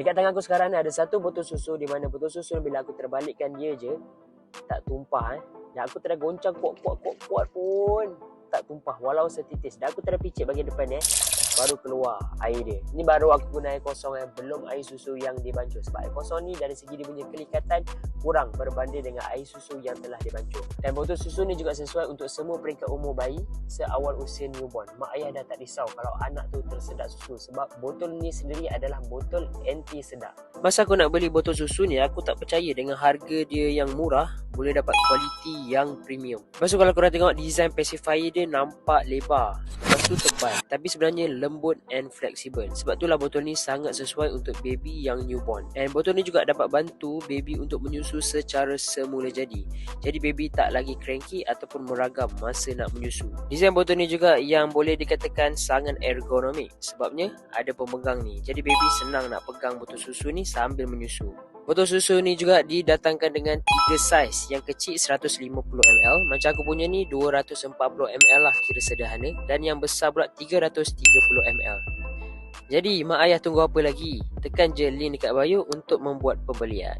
Dekat tangan aku sekarang ni ada satu botol susu di mana botol susu bila aku terbalikkan dia je tak tumpah eh. Dan aku tengah goncang kuat-kuat-kuat pun tak tumpah walau setitis. Dan aku tengah picit bagian depan ni eh baru keluar air dia. Ni baru aku guna air kosong yang belum air susu yang dibancuh. Sebab air kosong ni dari segi dia punya kelikatan kurang berbanding dengan air susu yang telah dibancuh. Dan botol susu ni juga sesuai untuk semua peringkat umur bayi seawal usia newborn. Mak ayah dah tak risau kalau anak tu tersedak susu sebab botol ni sendiri adalah botol anti sedak. Masa aku nak beli botol susu ni aku tak percaya dengan harga dia yang murah boleh dapat kualiti yang premium. Lepas tu kalau korang tengok design pacifier dia nampak lebar. Lepas tu tebal. Tapi sebenarnya lembut and flexible. Sebab itulah botol ni sangat sesuai untuk baby yang newborn. And botol ni juga dapat bantu baby untuk menyusu secara semula jadi. Jadi baby tak lagi cranky ataupun meragam masa nak menyusu. Desain botol ni juga yang boleh dikatakan sangat ergonomik. Sebabnya ada pemegang ni. Jadi baby senang nak pegang botol susu ni sambil menyusu. Botol susu ni juga didatangkan dengan tiga saiz. Yang kecil 150ml. Macam aku punya ni 240ml lah kira sederhana. Dan yang besar pula 330ml. Jadi mak ayah tunggu apa lagi? Tekan je link dekat bio untuk membuat pembelian.